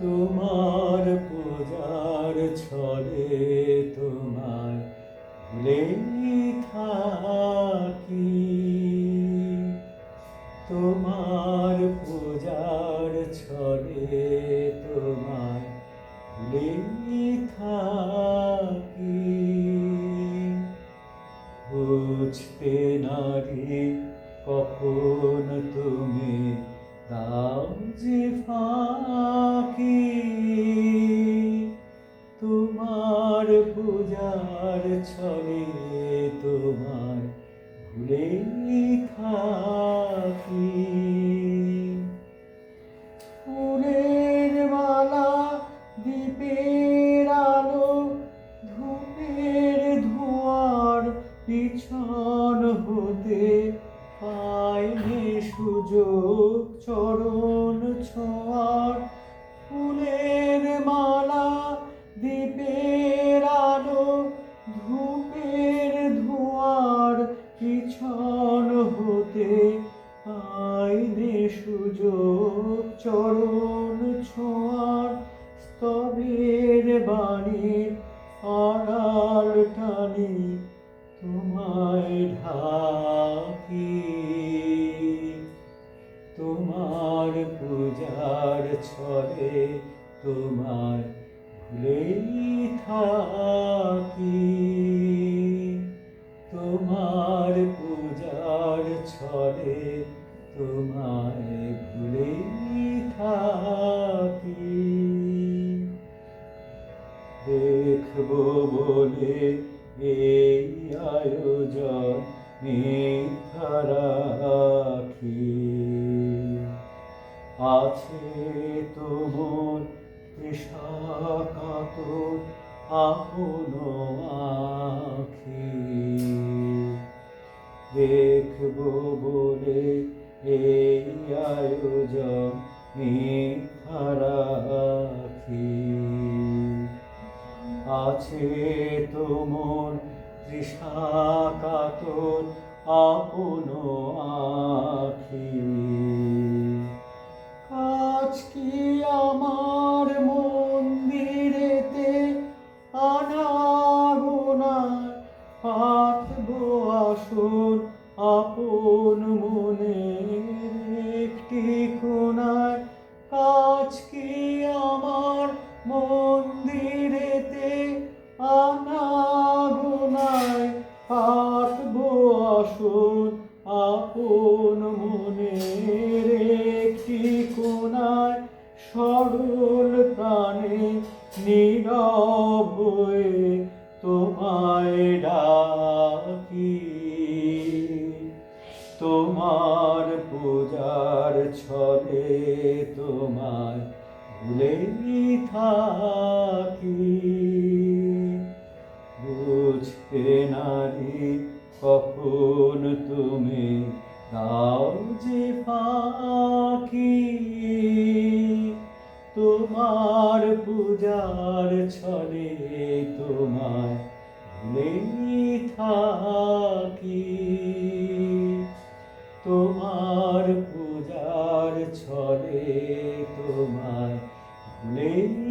তোমার পূজার ছলে তোমার ভুলেই থাকি। তোমার পূজার ছলে পূজার ছলে তোমার ভুলেই থাকি। ফুলের মালা দ্বীপের আলো, ধূপের ধোঁয়ার পিছন হতে পাইনি সুযোগ চরণ ছোঁয়ার। ফুলের মালা পাইনি সুযোগ, চরণ ছোঁয়ার স্তবের বাণীর আড়াল টানি তোমায় ঢাকি। তোমার পূজার ছলে তোমার ভুলেই থাকি। ছলে তোমায় ভুলেই থাকি। দেখব বলে এই আয়োজন মিথ্যা আছে তোমার তৃষাকাতর আপন আখি। দেখব বলে এই আয়োজন মিথ্যা রাখি। আছে তোমর তৃষাকাতর আপন আখি। আজ কি আমার আসন আপন মনের একটি কোনায় কাজ কি আমার মন্দিরেতে আনাগোনায় পাতব আসন আপন মনের একটি কোনায় সরল প্রাণে নীরব হয়ে তোমায় ডাকি ছলে তোমায় ভুলেই থাকি। বুঝতে নারী কখন তুমি দাও যে ফাঁকি। তোমার পূজার ছলে তোমায় ভুলেই থাকি। ঘরে তোমায়। নেই